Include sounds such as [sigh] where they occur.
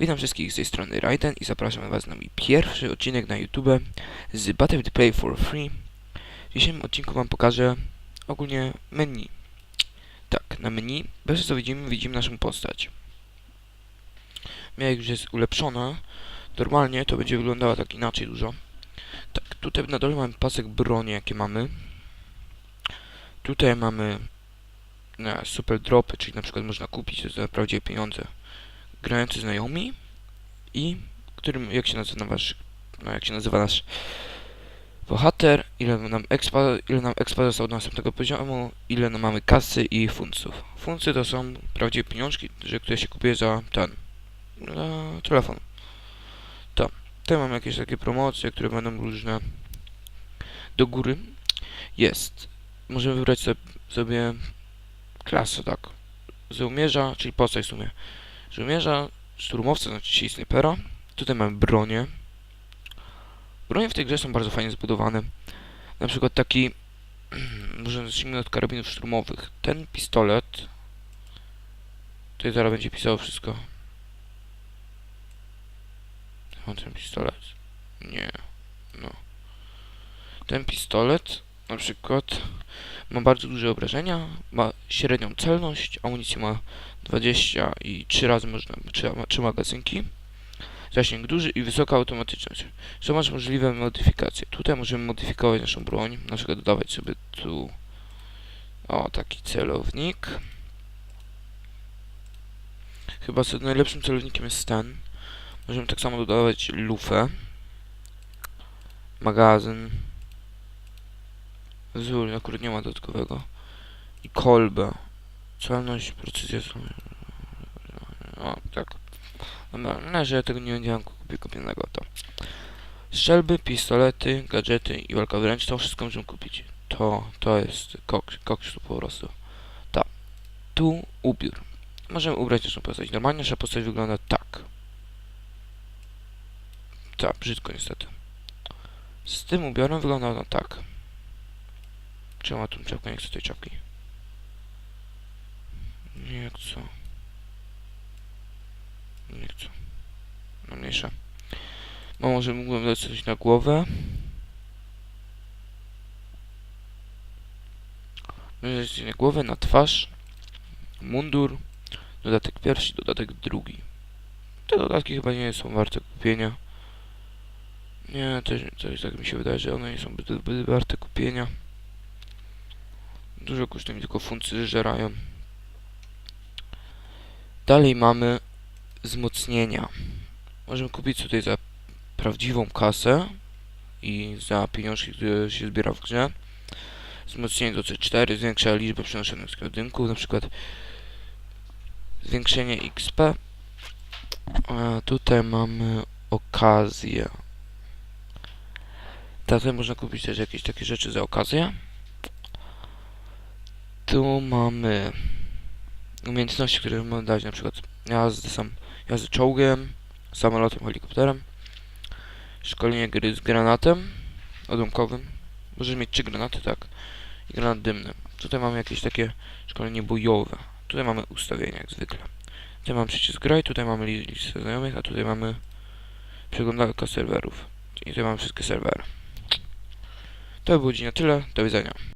Witam wszystkich z tej strony Raiden i zapraszam Was na mój pierwszy odcinek na YouTube z Battlefield Play for Free. W dzisiejszym odcinku Wam pokażę ogólnie menu. Tak, na menu, pierwsze co widzimy, widzimy naszą postać. Jak już jest ulepszona, normalnie to będzie wyglądała tak inaczej dużo. Tak, tutaj na dole mamy pasek broni, jakie mamy. Tutaj mamy e, super dropy, czyli na przykład można kupić za prawdziwe pieniądze grający znajomi i którym, jak się nazywa wasz, no jak się nazywa nasz bohater, ile nam expa, ile nam expa zostało do następnego poziomu, ile nam mamy kasy i funców. Funcy to są prawdziwe pieniążki, które się kupuje za ten, za telefon. To, tutaj mamy jakieś takie promocje, które będą różne. Do góry jest, możemy wybrać sobie, klasę, tak, żołnierza, czyli postać w sumie żołnierza, szturmowca, znaczy czyli snajpera. Tutaj mamy bronię. Bronie w tej grze są bardzo fajnie zbudowane. Na przykład taki, [clears throat] może zacznijmy od karabinów szturmowych. Ten pistolet, tutaj zaraz będzie pisało wszystko. Mam ten pistolet? Nie, no. Ten pistolet, na przykład, ma bardzo duże obrażenia, ma średnią celność, amunicję ma 20 i 3 razy można, 3, 3 magazynki. Zasięg duży i wysoka automatyczność. Są masz możliwe modyfikacje. Tutaj możemy modyfikować naszą broń, na przykład dodawać sobie tu o taki celownik. Chyba najlepszym celownikiem jest ten. Możemy tak samo dodawać lufę, magazyn. Zul, akurat nie ma dodatkowego. I kolbę. Celność, precyzja. O, tak. Dobra, na razie ja tego nie będziemy kupić kupionego, to. Strzelby, pistolety, gadżety i walka wręcz, to wszystko możemy kupić. To, to jest koks, koksu po prostu. Tak. Tu ubiór. Możemy ubrać naszą postać. Normalnie nasza postać wygląda tak. Tak, brzydko niestety. Z tym ubiorem wygląda ona tak. Czemu ma tą czapkę? Nie chcę tej czapki. Nie chcę. Nie chcę. No mniejsza. No może mógłbym dać coś na głowę. Coś na głowę, na twarz. Mundur. Dodatek pierwszy, dodatek drugi. Te dodatki chyba nie są warte kupienia. Nie, też, też tak mi się wydaje, że one nie są warte kupienia. Dużo kosztują, tylko funkcje zżerają. Dalej mamy wzmocnienia. Możemy kupić tutaj za prawdziwą kasę i za pieniążki, które się zbiera w grze. Wzmocnienie do C4 zwiększa liczbę przenoszonych składynków, na przykład zwiększenie XP. A tutaj mamy okazję. Tutaj można kupić też jakieś takie rzeczy za okazję. Tu mamy umiejętności, które mamy dać, na przykład jazdę, sam, czołgiem, samolotem, helikopterem, szkolenie gry z granatem ładunkowym. Możesz mieć trzy granaty, tak, i granat dymny. Tutaj mamy jakieś takie szkolenie bojowe. Tutaj mamy ustawienia, jak zwykle. Tutaj mamy przycisk graj, tutaj mamy li- listę znajomych, a tutaj mamy przeglądarkę serwerów. I tutaj mamy wszystkie serwery. To by było dziś na tyle. Do widzenia.